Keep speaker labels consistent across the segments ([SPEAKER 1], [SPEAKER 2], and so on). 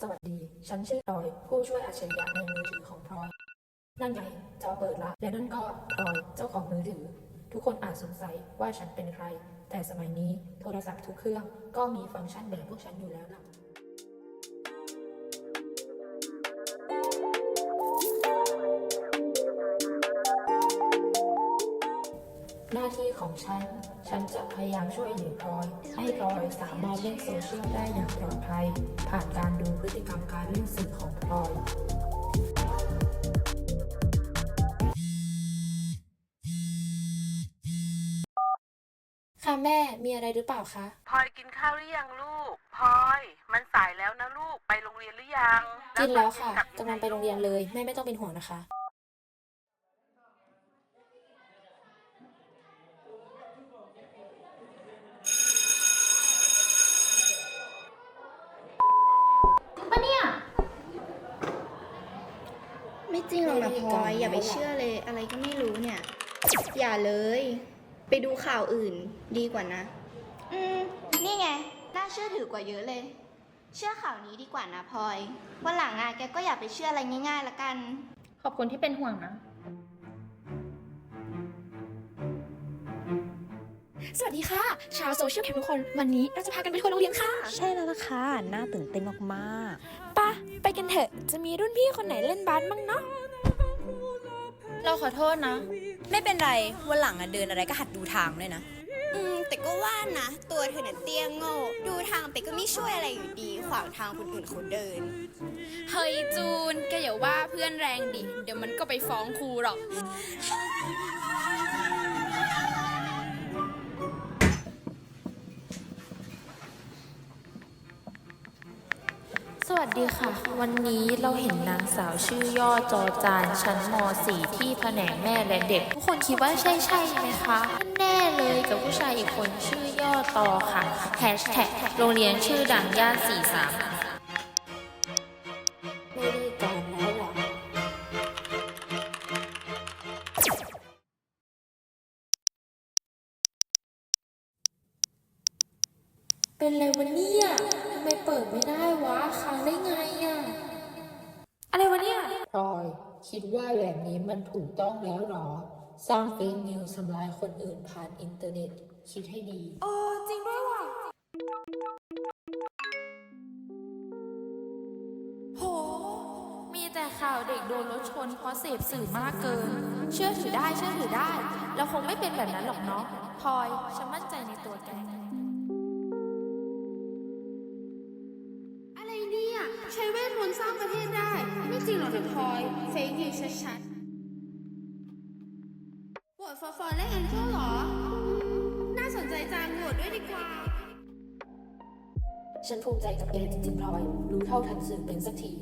[SPEAKER 1] สวัสดี ฉันชื่อพลอย ผู้ช่วยอัจฉริยะในมือถือของพลอย นั่นไงจอเปิดละ และนั่นก็พลอย เจ้าของมือถือ ทุกคนอาจสงสัยว่าฉันเป็นใคร แต่สมัยนี้โทรศัพท์ทุกเครื่องก็มีฟังก์ชันแบบพวกฉันอยู่แล้วล่ะ ที่ของฉัน ฉันจะพยายามช่วยเหลือพลอยให้พลอยสามารถเล่นโซเชียลได้อย่างปลอดภัย ผ่านการดูพฤติกรรมการเล่นสื่อของพลอยค่ะแม่มีอะไรหรือเปล่าคะ
[SPEAKER 2] พลอยกินข้าวหรือยังลูก พลอย มันสายแล้วนะลูก ไปโรงเรียนหรือยัง
[SPEAKER 1] กินแล้วค่ะ
[SPEAKER 2] กับ
[SPEAKER 1] กำลังไปโรงเรียนเลย แม่ไม่ต้องเป็นห่วงนะคะ
[SPEAKER 3] จริงหรอกนะพลอยอย่าไปเชื่อเลยอะไรก็ไม่รู้เนี่ย อย่าเลย ไปดูข่าวอื่นดีกว่านะ อืม นี่ไง น่าเชื่อถือกว่าเยอะเลย เชื่อข่าวนี้ดีกว่านะพลอยวันหลังอะแกก็อย่าไปเชื่ออะไรง่ายๆละกัน
[SPEAKER 4] ขอบคุณที่เป็นห่วงนะ
[SPEAKER 5] สวัสดีค่ะ ชาวโซเชียลแคมทุกคน วันนี้เราจะพากันไปทัวร์โรงเรียนค่ะ
[SPEAKER 6] ใช่แล้วล่ะค่ะ น่าตื่นเต้นมาก
[SPEAKER 5] ปะ ไปกันเถอะ จะมีรุ่นพี่คนไหนเล่นบาสบ้างเนาะ
[SPEAKER 4] เราขอโทษนะ
[SPEAKER 6] ๆไม่เป็นไร วันหลังอะเดินอะไรก็หัดดูทางด้วยนะ
[SPEAKER 3] อืม แต่ก็ว่านะ ตัวเธอน่ะเตี้ยโง่ ดูทางไปก็ไม่ช่วยอะไรอยู่ดี ขวางทางคนอื่นเขาเดิน
[SPEAKER 5] เฮ้ยจูนแกอย่าว่าเพื่อนแรงดิ เดี๋ยวมันก็ไปฟ้องครูหรอก
[SPEAKER 1] วัสดีค่ะ วันนี้เราเห็นนางสาวชื่อย่อจอจานชั้นม .4 ที่แผนกแม่และเด็ก ทุกคนคิดว่าใช่ใช่ไหมคะแน่เลยกับผู้ชายอีกคนชื่อย่อตอค่ะแฮชแท็กโรงเรียนชื่อดังย่าน43 เป็นไรวะเนี่ยทำไมเปิดไม่ได้วะค้างได้ไงอะอะไรวะเนี่ย พลอยคิดว่าแบบนี้มันถูกต้องแล้วหรอ สร้างเฟซนิวส์ทำลายคนอื่นผ่านอินเทอร์เน็ต คิดให้ดี
[SPEAKER 5] เออจริงด้วยว่ะ
[SPEAKER 1] โห มีแต่ข่าวเด็กโดนรถชนเพราะเสพสื่อมากเกิน เชื่อถือได้เชื่อถือได้ เราคงไม่เป็นแบบนั้นหรอกเนาะพลอยฉันมั่นใจในตัวแก
[SPEAKER 5] ไม่จริงหรอกเธอพอยเฟกนิวชัดๆปวดฟอฟอร์และแอนเจลเหรอ น่าสนใจจังโหวตด้วยดีกว่า
[SPEAKER 1] ฉันภูมิใจกับแกจริงๆพลอย รู้เท่าทันสื่อเป็นสักที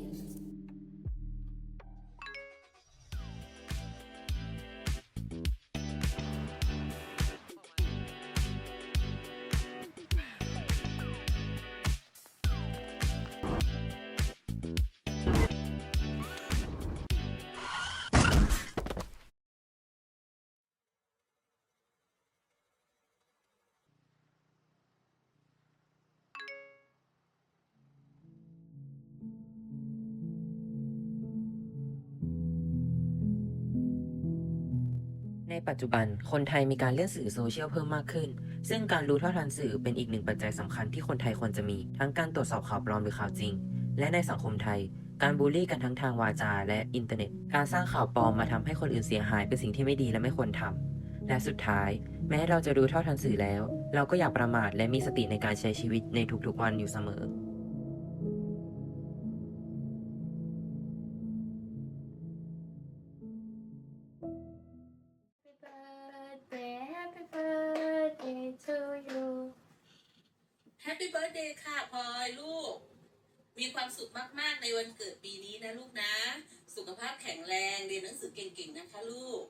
[SPEAKER 7] ในปัจจุบันคนไทยมีการเล่นสื่อโซเชียลเพิ่มมากขึ้น ซึ่งการรู้เท่าทันสื่อเป็นอีกหนึ่งปัจจัยสำคัญที่คนไทยควรจะมี ทั้งการตรวจสอบข่าวปลอมหรือข่าวจริง และในสังคมไทย การบูลลี่กันทั้งทางวาจาและอินเทอร์เน็ต การสร้างข่าวปลอมมาทำให้คนอื่นเสียหายเป็นสิ่งที่ไม่ดีและไม่ควรทำและสุดท้าย แม้เราจะรู้เท่าทันสื่อแล้ว เราก็อย่าประมาทและมีสติในการใช้ชีวิตในทุกๆวันอยู่เสมอ
[SPEAKER 2] ปี้เบิร์ดเดย์ค่ะพลอยลูก มีความสุขมากๆในวันเกิดปีนี้นะลูกนะ สุขภาพแข็งแรงเรียนหนังสือเก่งๆนะคะลูก